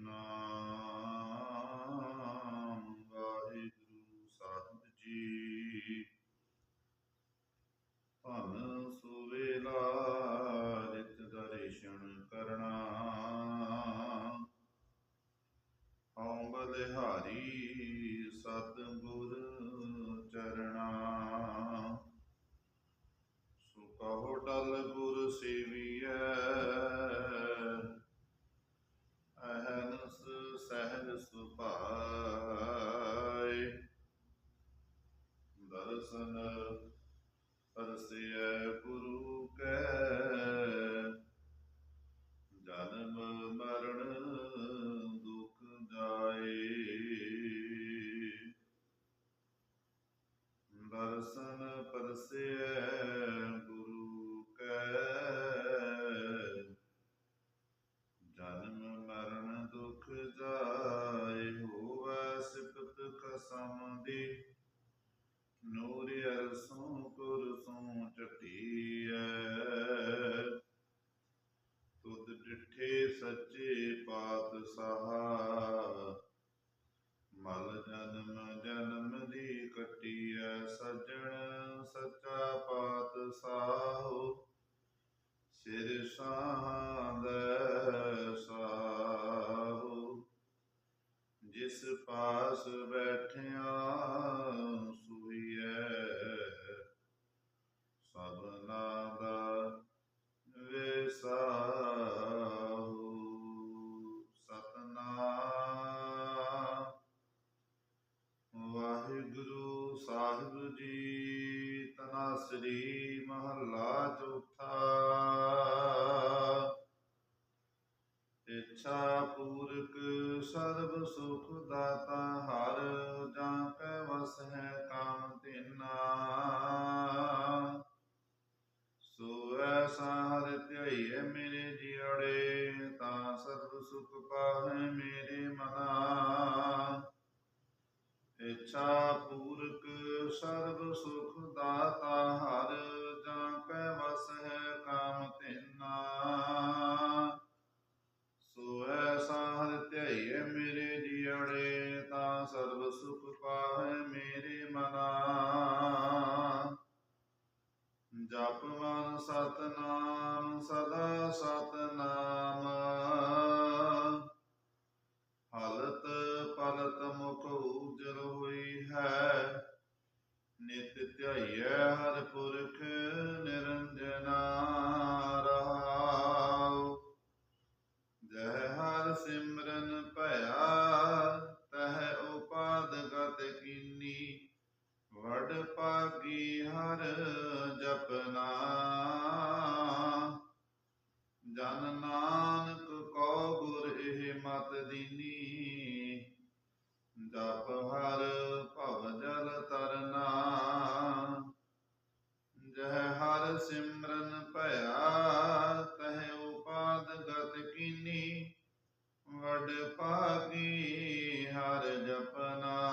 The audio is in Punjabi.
No. ਜਨਮ ਮਰਨ ਦੁਖ ਜਾਏ। ਦਰਸ਼ਨ ਪਰਸਿਐ ਗੁਰੂ ਕੈ, ਜਨਮ ਮਰਨ ਦੁਖ ਜਾਏ ਹੋਵੈ ਸਿਫਤ ਖਸਮ ਦੀ। ਨੂਰ ਅਰਸੋਂ ਪਾਸ ਬੈਠਿਆ ਸੁਈਐ। ਸਭਨਾ ਦਾ ਵਿਸਾਹੂ ਸਤਨਾਮ। ਵਾਹਿਗੁਰੂ ਸਾਹਿਬ ਜੀ ਤਨਾਸਰੀ ਮਹੱਲਾ ਚੌਥਾ। ਇੱਛਾ ਪੂਰਕ ਸਰਬ ਸੁਖ ਦਾਤਾ ਹਰ, ਜਾਂ ਕੈ ਵਸ ਹੈ ਕਾਮ ਤੇਨਾ। ਸੋ ਐਸਾ ਹਰ ਧਿਆਈਐ ਮੇਰੇ ਜੀੜੇ ਤਾਂ ਸਰਬ ਸੁਖ ਪਾਹੈ ਮੇਰੇ ਮਨਾ। ਇੱਛਾ ਪੂਰਕ ਸਰਬ ਸੁਖ ਦਾਤਾ ਸੁਖ ਪਾਹੈ ਮੇਰੇ ਮਨਾ। ਜਪ ਮਨ ਸਤਨਾਮ ਸਦਾ ਸਤਨਾਮ। ਬੜ ਪਾਗੀ ਹਰ ਜਪਨਾ। ਜਨ ਨਾਨਕ ਕੋ ਗੁਰ ਇਹ ਮਤ ਦੀਨੀ। ਜਪ ਹਰ ਭਵ ਜਲ ਤਰਨਾ। ਜਹ ਹਰ ਸਿਮਰਨ ਭਇਆ, ਤਹ ਉਪਾਦ ਗਤ ਕੀਨੀ। ਵਡ ਪਾਗੀ ਹਰ ਜਪਨਾ।